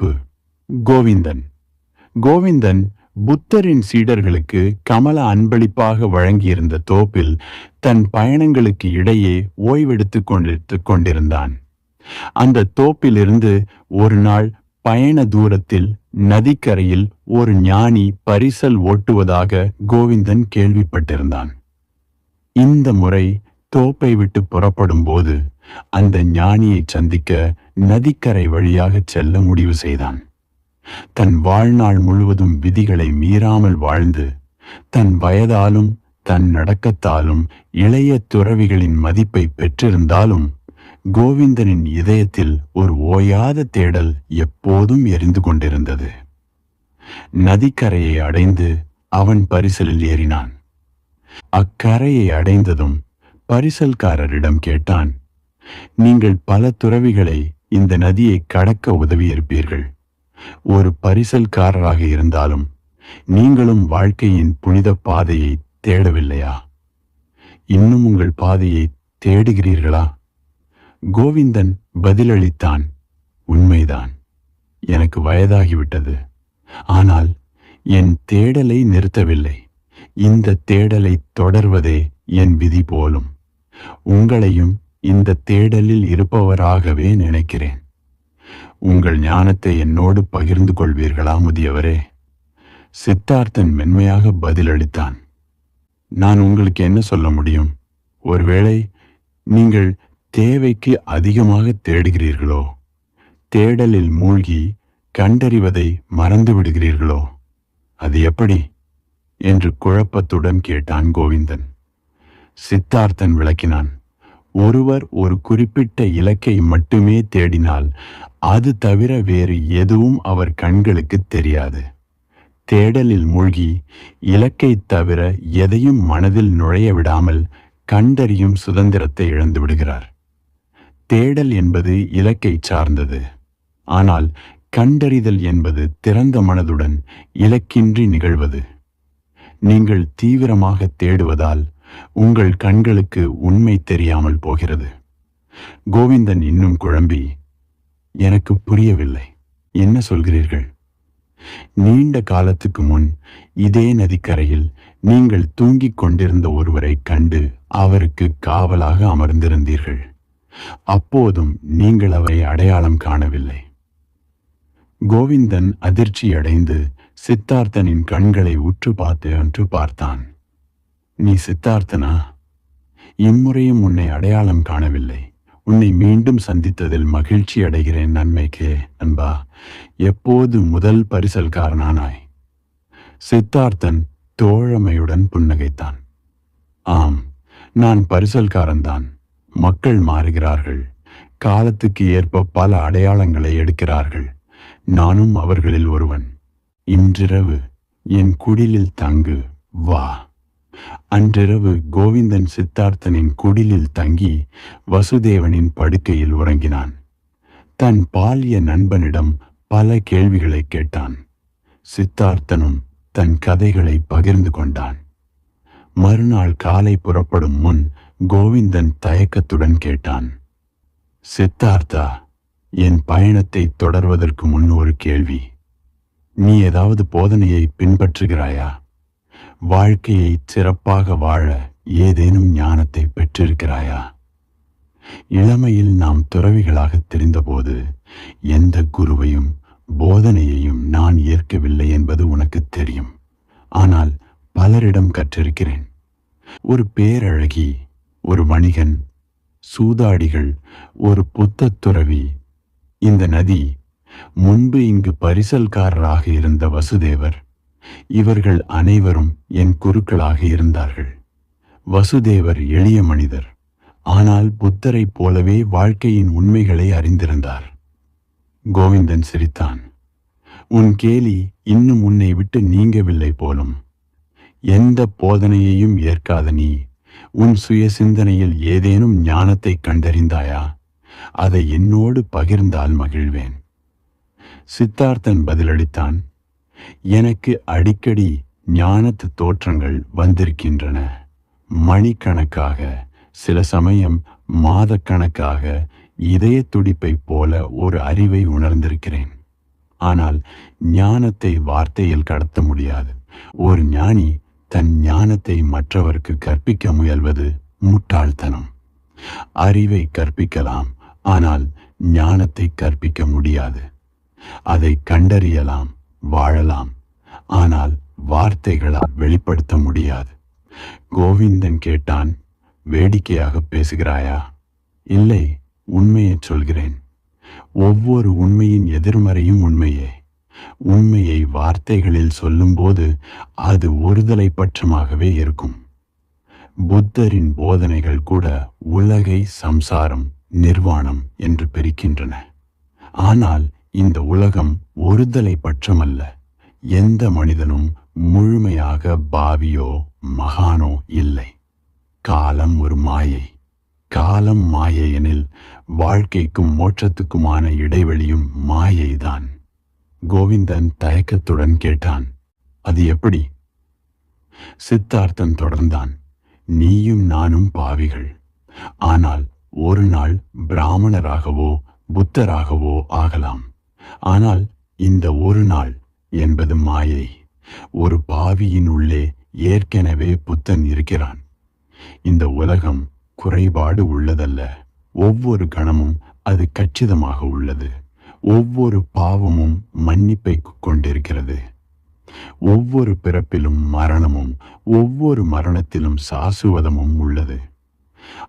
தலைப்பு கோவிந்தன். கோவிந்தன் புத்தரின் சீடர்களுக்கு கமல அன்பளிப்பாக வழங்கியிருந்த தோப்பில் தன் பயணங்களுக்கு இடையே ஓய்வெடுத்துக் கொண்டிருத்துக் கொண்டிருந்தான். அந்த தோப்பிலிருந்து ஒரு நாள் பயண தூரத்தில் நதிக்கரையில் ஒரு ஞானி பரிசல் ஓட்டுவதாக கோவிந்தன் கேள்விப்பட்டிருந்தான். இந்த முறை தோப்பை விட்டு புறப்படும் போது அந்த ஞானியை சந்திக்க நதிக்கரை வழியாக செல்ல முடிவு செய்தான். தன் வாழ்நாள் முழுவதும் விதிகளை மீறாமல் வாழ்ந்து தன் வயதாலும் தன் நடக்கத்தாலும் இளைய துறவிகளின் மதிப்பை பெற்றிருந்தாலும் கோவிந்தனின் இதயத்தில் ஒரு ஓயாத தேடல் எப்போதும் எரிந்து கொண்டிருந்தது. நதிக்கரையை அடைந்து அவன் பரிசலில் ஏறினான். அக்கரையை அடைந்ததும் பரிசல்காரரிடம் கேட்டான் நீங்கள் பல துறவிகளை இந்த நதியை கடக்க உதவியிருப்பீர்கள். ஒரு பரிசல்காரராக இருந்தாலும் நீங்களும் வாழ்க்கையின் புனித பாதையை தேடவில்லையா? இன்னும் உங்கள் பாதையை தேடுகிறீர்களா? கோவிந்தன் பதிலளித்தான் உண்மைதான். எனக்கு வயதாகிவிட்டது. ஆனால் என் தேடலை நிறுத்தவில்லை. இந்த தேடலை தொடர்வதே என் விதி போலும். உங்களையும் இந்த தேடலில் இருப்பவராகவே நினைக்கிறேன். உங்கள் ஞானத்தை என்னோடு பகிர்ந்து கொள்வீர்களா முதியவரே? சித்தார்த்தன் மென்மையாக பதிலளித்தான். நான் உங்களுக்கு என்ன சொல்ல முடியும்? ஒருவேளை நீங்கள் தேவைக்கு அதிகமாக தேடுகிறீர்களோ? தேடலில் மூழ்கி கண்டறிவதை மறந்து விடுகிறீர்களோ? அது எப்படி? என்று குழப்பத்துடன் கேட்டான் கோவிந்தன். சித்தார்த்தன் விளக்கினான். ஒருவர் ஒரு குறிப்பிட்ட இலக்கை மட்டுமே தேடினால் அது தவிர வேறு எதுவும் அவர் கண்களுக்கு தெரியாது. தேடலில் மூழ்கி இலக்கை தவிர எதையும் மனதில் நுழைய விடாமல் கண்டறியும் சுதந்திரத்தை இழந்து விடுகிறார். தேடல் என்பது இலக்கை சார்ந்தது. ஆனால் கண்டறிதல் என்பது திறந்த மனதுடன் இலக்கின்றி நிகழ்வது. நீங்கள் தீவிரமாக தேடுவதால் உங்கள் கண்களுக்கு உண்மை தெரியாமல் போகிறது. கோவிந்தன் இன்னும் குழம்பி எனக்கு புரியவில்லை. என்ன சொல்கிறீர்கள்? நீண்ட காலத்துக்கு முன் இதே நதிக்கரையில் நீங்கள் தூங்கிக் கொண்டிருந்த ஒருவரை கண்டு அவருக்கு காவலாக அமர்ந்திருந்தீர்கள். அப்போதும் நீங்கள் அவரை அடையாளம் காணவில்லை. கோவிந்தன் அதிர்ச்சியடைந்து சித்தார்த்தனின் கண்களை உற்று பார்த்து என்று பார்த்தான். நீ சித்தார்த்தனா? இம்முறையும் உன்னை அடையாளம் காணவில்லை. உன்னை மீண்டும் சந்தித்ததில் மகிழ்ச்சி அடைகிறேன் நன்மைக்கே நண்பா. எப்போது முதல் பரிசல்காரனானாய்? சித்தார்த்தன் தோழமையுடன் புன்னகைத்தான். ஆம் நான் பரிசல்காரன்தான். மக்கள் மாறுகிறார்கள். காலத்துக்கு ஏற்ப பல அடையாளங்களை எடுக்கிறார்கள். நானும் அவர்களில் ஒருவன். இன்றிரவு என் குடிலில் தங்கு வா. அன்றிரவு கோவிந்தன் சித்தார்த்தனின் குடிலில் தங்கி வசுதேவனின் படுக்கையில் உறங்கினான். தன் பாலிய நண்பனிடம் பல கேள்விகளை கேட்டான். சித்தார்த்தனும் தன் கதைகளை பகிர்ந்து கொண்டான். மறுநாள் காலை புறப்படும் முன் கோவிந்தன் தயக்கத்துடன் கேட்டான். சித்தார்த்தா என் பயணத்தை தொடர்வதற்கு முன் ஒரு கேள்வி. நீ ஏதாவது போதனையை பின்பற்றுகிறாயா? வாழ்க்கையை சிறப்பாக வாழ ஏதேனும் ஞானத்தை பெற்றிருக்கிறாயா? இளமையில் நாம் துறவிகளாக தெரிந்தபோது எந்த குருவையும் போதனையையும் நான் ஏற்கவில்லை என்பது உனக்கு தெரியும். ஆனால் பலரிடம் கற்றிருக்கிறேன். ஒரு பேரழகி ஒரு வணிகன் சூதாடிகள் ஒரு புத்த துறவி இந்த நதி முன்பு இங்கு பரிசல்காரராக இருந்த வசுதேவர் இவர்கள் அனைவரும் என் குருக்களாக இருந்தார்கள். வசுதேவர் எளிய மனிதர் ஆனால் புத்தரைப் போலவே வாழ்க்கையின் உண்மைகளை அறிந்திருந்தார். கோவிந்தன் சிரித்தான் உன் கேலி இன்னும் உன்னை விட்டு நீங்கவில்லை போலும். எந்த போதனையையும் ஏற்காத நீ உன் சுய சிந்தனையில் ஏதேனும் ஞானத்தை கண்டறிந்தாயா? அதை என்னோடு பகிர்ந்தால் மகிழ்வேன். சித்தார்த்தன் பதிலளித்தான் எனக்கு அடிக்கடி ஞானத்து தோற்றங்கள் வந்திருக்கின்றன. மணிக்கணக்காக சில சமயம் மாதக்கணக்காக இதய துடிப்பைப் போல ஒரு அறிவை உணர்ந்திருக்கிறேன். ஆனால் ஞானத்தை வார்த்தையில் கடத்த முடியாது. ஒரு ஞானி தன் ஞானத்தை மற்றவருக்கு கற்பிக்க முயல்வது முட்டாள்தனம். அறிவை கற்பிக்கலாம் ஆனால் ஞானத்தை கற்பிக்க முடியாது. அதை கண்டறியலாம் வாழலாம். ஆனால் வார்த்தைகளால் வெளிப்படுத்த முடியாது. கோவிந்தன் கேட்டான் வேடிக்கையாக பேசுகிறாயா? இல்லை உண்மையை சொல்கிறேன். ஒவ்வொரு உண்மையின் எதிர்மறையும் உண்மையே. உண்மையை வார்த்தைகளில் சொல்லும்போது அது ஒருதலை பட்சமாகவே இருக்கும். புத்தரின் போதனைகள் கூட உலகை சம்சாரம் நிர்வாணம் என்று பிரிக்கின்றன. ஆனால் இந்த உலகம் ஒருதலை பட்சமல்ல. எந்த மனிதனும் முழுமையாக பாவியோ மகானோ இல்லை. காலம் ஒரு மாயை. காலம் மாயை எனில் வாழ்க்கைக்கும் மோட்சத்துக்குமான இடைவெளியும் மாயைதான். கோவிந்தன் தயக்கத்துடன் கேட்டான் அது எப்படி? சித்தார்த்தன் தொடர்ந்தான். நீயும் நானும் பாவிகள். ஆனால் ஒரு நாள் பிராமணராகவோ புத்தராகவோ ஆகலாம். ஆனால் இந்த ஒரு நாள் என்பது மாயை. ஒரு பாவியின் உள்ளே ஏற்கனவே புத்தன் இருக்கிறான். இந்த உலகம் குறைபாடு உள்ளதல்ல. ஒவ்வொரு கணமும் அது கச்சிதமாக உள்ளது. ஒவ்வொரு பாவமும் மன்னிப்பை கொண்டிருக்கிறது. ஒவ்வொரு பிறப்பிலும் மரணமும் ஒவ்வொரு மரணத்திலும் சாசுவதமும் உள்ளது.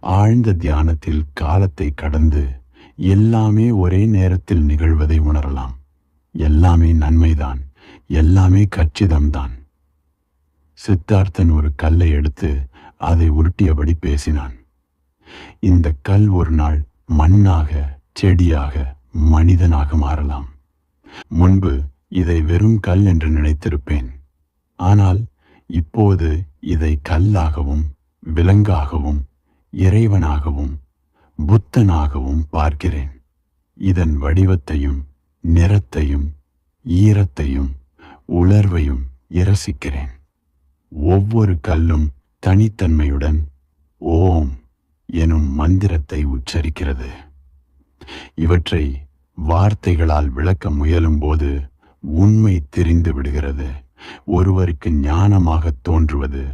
ஆழ்ந்த தியானத்தில் காலத்தை கடந்து எல்லாமே ஒரே நேரத்தில் நிகழ்வதை உணரலாம். எல்லாமே நன்மைதான். எல்லாமே கச்சிதம்தான். சித்தார்த்தன் ஒரு கல்லை எடுத்து அதை உருட்டியபடி பேசினான். இந்த கல் ஒரு நாள் மண்ணாக செடியாக மனிதனாக மாறலாம். முன்பு இதை வெறும் கல் என்று நினைத்திருப்பேன். ஆனால் இப்போது இதை கல்லாகவும் விலங்காகவும் இறைவனாகவும் புத்தனாகவும் பார்க்கிறேன். இதன் வடிவத்தையும் நிறத்தையும் ஈரத்தையும் உணர்வையும் இரசிக்கிறேன். ஒவ்வொரு கல்லும் தனித்தன்மையுடன் ஓம் எனும் மந்திரத்தை உச்சரிக்கிறது. இவற்றை வார்த்தைகளால் விளக்க முயலும்போது உண்மை தெரிந்து விடுகிறது. ஒருவருக்கு ஞானமாக தோன்றுவது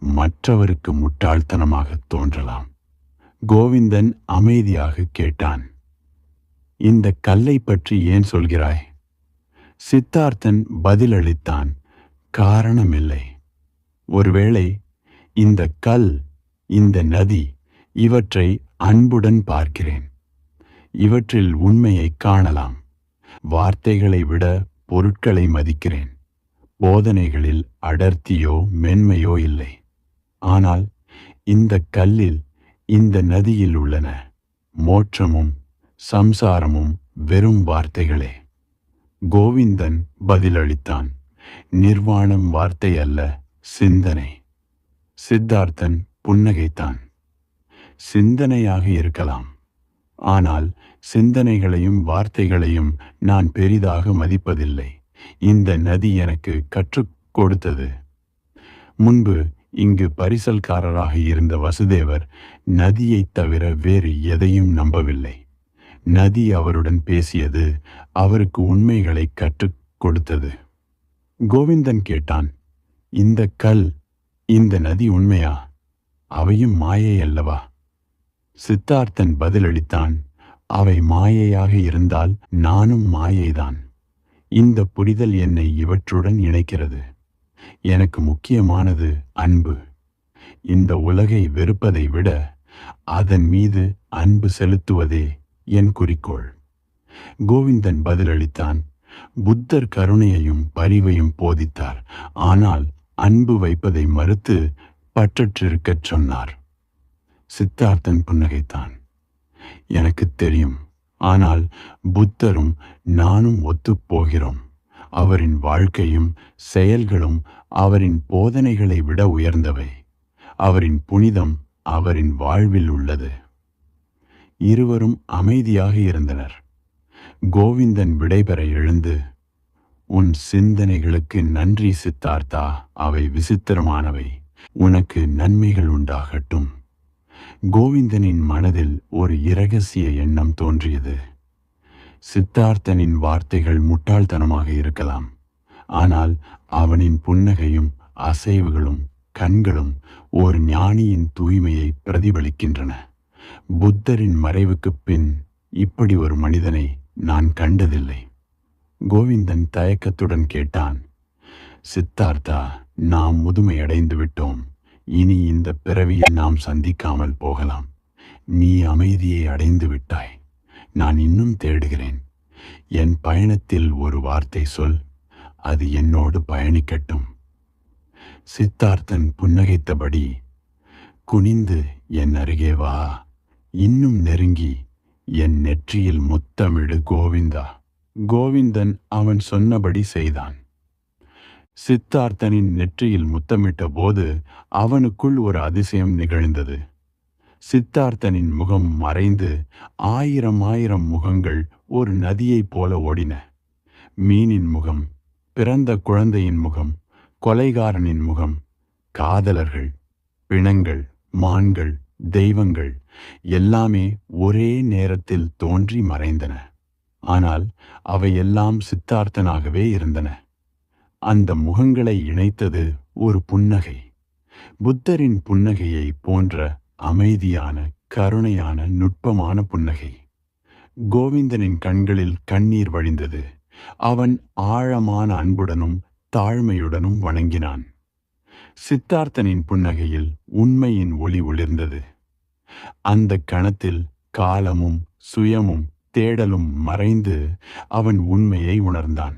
மற்றவருக்கு முட்டாள்தனமாக தோன்றலாம். கோவிந்தன் அமைதியாக கேட்டான். இந்த கல்லை பற்றி ஏன் சொல்கிறாய்? சித்தார்த்தன் பதிலளித்தான் காரணமில்லை. ஒருவேளை இந்த கல் இந்த நதி இவற்றை அன்புடன் பார்க்கிறேன். இவற்றில் உண்மையை காணலாம். வார்த்தைகளை விட பொருட்களை மதிக்கிறேன். போதனைகளில் அடர்த்தியோ மென்மையோ இல்லை. ஆனால் இந்த கல்லில் இந்த நதியில் உள்ளன. மோட்சமும் சம்சாரமும் வெறும் வார்த்தைகளே. கோவிந்தன் பதிலளித்தான். நிர்வாணம் வார்த்தை அல்ல சிந்தனை. சித்தார்த்தன் புன்னகைத்தான். சிந்தனையாக இருக்கலாம். ஆனால் சிந்தனைகளையும் வார்த்தைகளையும் நான் பெரிதாக மதிப்பதில்லை. இந்த நதி எனக்கு கற்றுக் கொடுத்தது. முன்பு இங்கு பரிசல்காரராக இருந்த வசுதேவர் நதியைத் தவிர வேறு எதையும் நம்பவில்லை. நதி அவருடன் பேசியது அவருக்கு உண்மைகளை கற்றுக் கொடுத்தது. கோவிந்தன் கேட்டான் இந்த கல் இந்த நதி உண்மையா? அவையும் மாயை அல்லவா? சித்தார்த்தன் பதிலளித்தான் அவை மாயையாக இருந்தால் நானும் மாயைதான். இந்த புரிதல் என்னை இவற்றுடன் இணைக்கிறது. எனக்கு முக்கியமானது அன்பு. இந்த உலகை வெறுப்பதை விட அதன் மீது அன்பு செலுத்துவதே என் குறிக்கோள். கோவிந்தன் பதிலளித்தான் புத்தர் கருணையையும் பரிவையும் போதித்தார். ஆனால் அன்பு வைப்பதை மறுத்து பற்றற்றிருக்கச் சொன்னார். சித்தார்த்தன் புன்னகைத்தான் எனக்கு தெரியும். ஆனால் புத்தரும் நானும் ஒத்துப்போகிறோம் அவரின் வாழ்க்கையும் செயல்களும் அவரின் போதனைகளை விட உயர்ந்தவை. அவரின் புனிதம் அவரின் வாழ்வில் உள்ளது. இருவரும் அமைதியாக இருந்தனர். கோவிந்தன் விடைபெற எழுந்து உன் சிந்தனைகளுக்கு நன்றி சித்தார்த்தா அவை விசித்திரமானவை. உனக்கு நன்மைகள் உண்டாகட்டும். கோவிந்தனின் மனதில் ஒரு இரகசிய எண்ணம் தோன்றியது. சித்தார்த்தனின் வார்த்தைகள் முட்டாள்தனமாக இருக்கலாம். ஆனால் அவனின் புன்னகையும் அசைவுகளும் கண்களும் ஒரு ஞானியின் தூய்மையை பிரதிபலிக்கின்றன. புத்தரின் மறைவுக்குப் பின் இப்படி ஒரு மனிதனை நான் கண்டதில்லை. கோவிந்தன் தயக்கத்துடன் கேட்டான் சித்தார்த்தா நாம் முதுமை அடைந்து விட்டோம். இனி இந்த பிறவியை நாம் சந்திக்காமல் போகலாம். நீ அமைதியை அடைந்து விட்டாய். நான் இன்னும் தேடுகிறேன். என் பயணத்தில் ஒரு வார்த்தை சொல் அது என்னோடு பயணிக்கட்டும். சித்தார்த்தன் புன்னகைத்தபடி குனிந்து என் அருகே வா. இன்னும் நெருங்கி என் நெற்றியில் முத்தமிடு கோவிந்தா. கோவிந்தன் அவன் சொன்னபடி செய்தான். சித்தார்த்தனின் நெற்றியில் முத்தமிட்ட போது அவனுக்குள் ஒரு அதிசயம் நிகழ்ந்தது. சித்தார்த்தனின் முகம் மறைந்து ஆயிரம் ஆயிரம் முகங்கள் ஒரு நதியைப் போல ஓடின. மீனின் முகம் பிறந்த குழந்தையின் முகம் கொலைகாரனின் முகம் காதலர்கள் பிணங்கள் மான்கள் தெய்வங்கள் எல்லாமே ஒரே நேரத்தில் தோன்றி மறைந்தன. ஆனால் அவையெல்லாம் சித்தார்த்தனாகவே இருந்தன. அந்த முகங்களை இணைத்தது ஒரு புன்னகை. புத்தரின் புன்னகையை போன்ற அமைதியான கருணையான நுட்பமான புன்னகை. கோவிந்தனின் கண்களில் கண்ணீர் வழிந்தது. அவன் ஆழமான அன்புடனும் தாழ்மையுடனும் வணங்கினான். சித்தார்த்தனின் புன்னகையில் உண்மையின் ஒளி ஒளிர்ந்தது. அந்த கணத்தில் காலமும் சுயமும் தேடலும் மறைந்து அவன் உண்மையை உணர்ந்தான்.